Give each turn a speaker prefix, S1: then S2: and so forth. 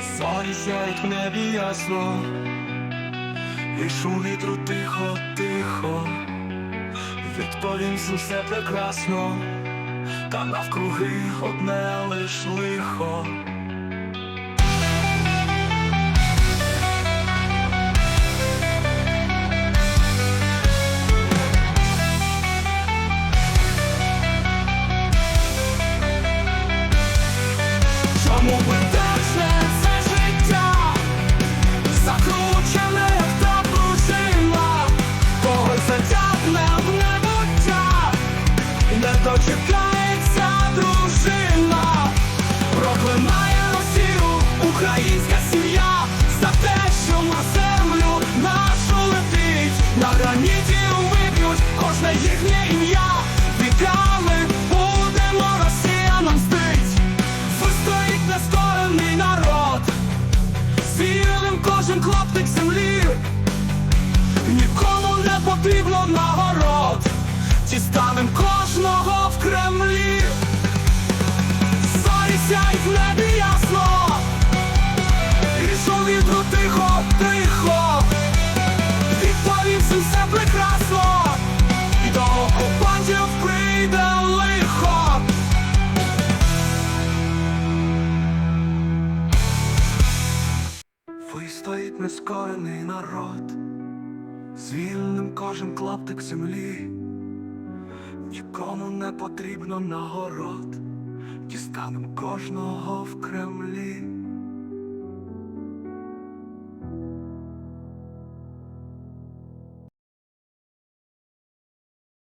S1: Зорі сяють в небі ясно, і шум вітру тихо, тихо, відповім з все прекрасно, та навкруги одне лиш лихо. Українська сім'я за те, що на землю нашу летить, на граніті виб'ють кожне їхнє ім'я. Віками будемо росіянам мстить. Вистоїть нескорений народ, звільним кожен клаптик землі, нікому не потрібно нагород, дістанем кожного в Кремлі, зорі сяють в небі ясно, вітру тихо, тихо, відповім всім все прекрасно, і до окупантів прийде лихо. Вистоїть нескорений народ, звільним кожен клаптик землі, нікому не потрібно нагород, дістанем кожного в Кремлі.